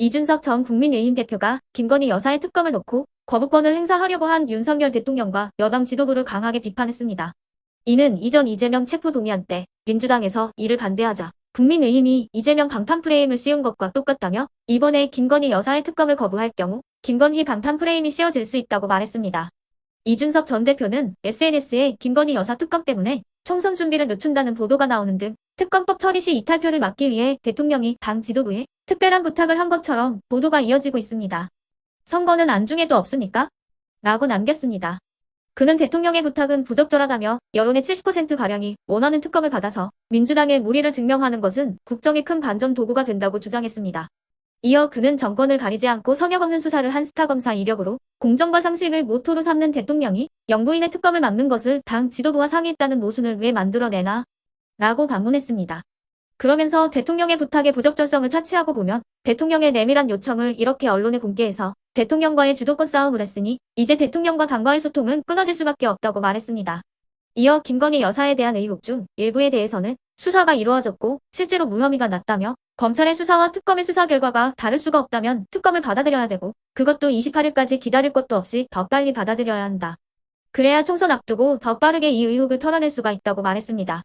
이준석 전 국민의힘 대표가 김건희 여사의 특검을 놓고 거부권을 행사하려고 한 윤석열 대통령과 여당 지도부를 강하게 비판했습니다. 이는 이전 이재명 체포 동의안 때 민주당에서 이를 반대하자 국민의힘이 이재명 방탄 프레임을 씌운 것과 똑같다며 이번에 김건희 여사의 특검을 거부할 경우 김건희 방탄 프레임이 씌워질 수 있다고 말했습니다. 이준석 전 대표는 SNS에 김건희 여사 특검 때문에 총선 준비를 늦춘다는 보도가 나오는 등 특검법 처리 시 이탈표를 막기 위해 대통령이 당 지도부에 특별한 부탁을 한 것처럼 보도가 이어지고 있습니다. 선거는 안중에도 없습니까? 라고 남겼습니다. 그는 대통령의 부탁은 부적절하다며 여론의 70%가량이 원하는 특검을 받아서 민주당의 무리를 증명하는 것은 국정의 큰 반전 도구가 된다고 주장했습니다. 이어 그는 정권을 가리지 않고 성역 없는 수사를 한 스타 검사 이력으로 공정과 상식을 모토로 삼는 대통령이 영부인의 특검을 막는 것을 당 지도부와 상의했다는 모순을 왜 만들어내나? 라고 반문했습니다. 그러면서 대통령의 부탁의 부적절성을 차치하고 보면 대통령의 내밀한 요청을 이렇게 언론에 공개해서 대통령과의 주도권 싸움을 했으니 이제 대통령과 당과의 소통은 끊어질 수밖에 없다고 말했습니다. 이어 김건희 여사에 대한 의혹 중 일부에 대해서는 수사가 이루어졌고 실제로 무혐의가 났다며 검찰의 수사와 특검의 수사 결과가 다를 수가 없다면 특검을 받아들여야 되고 그것도 28일까지 기다릴 것도 없이 더 빨리 받아들여야 한다. 그래야 총선 앞두고 더 빠르게 이 의혹을 털어낼 수가 있다고 말했습니다.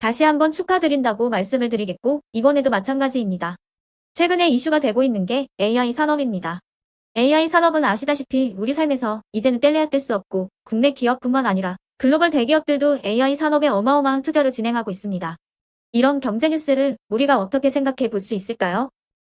다시 한번 축하드린다고 말씀을 드리겠고 이번에도 마찬가지입니다. 최근에 이슈가 되고 있는 게 AI 산업입니다. AI 산업은 아시다시피 우리 삶에서 이제는 뗄래야 뗄 수 없고 국내 기업뿐만 아니라 글로벌 대기업들도 AI 산업에 어마어마한 투자를 진행하고 있습니다. 이런 경제 뉴스를 우리가 어떻게 생각해 볼 수 있을까요?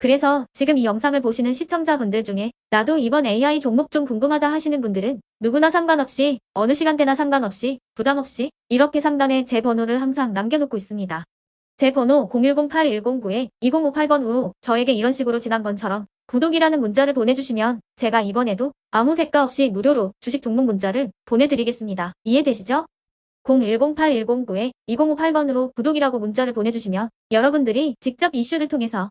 그래서 지금 이 영상을 보시는 시청자분들 중에 나도 이번 AI 종목 좀 궁금하다 하시는 분들은 누구나 상관없이 어느 시간대나 상관없이 부담없이 이렇게 상단에 제 번호를 항상 남겨놓고 있습니다. 제 번호 0108109-2058번으로 저에게 이런 식으로 지난번처럼 구독이라는 문자를 보내주시면 제가 이번에도 아무 대가 없이 무료로 주식 종목 문자를 보내드리겠습니다. 이해되시죠? 01081092-2058번으로 구독이라고 문자를 보내주시면 여러분들이 직접 이슈를 통해서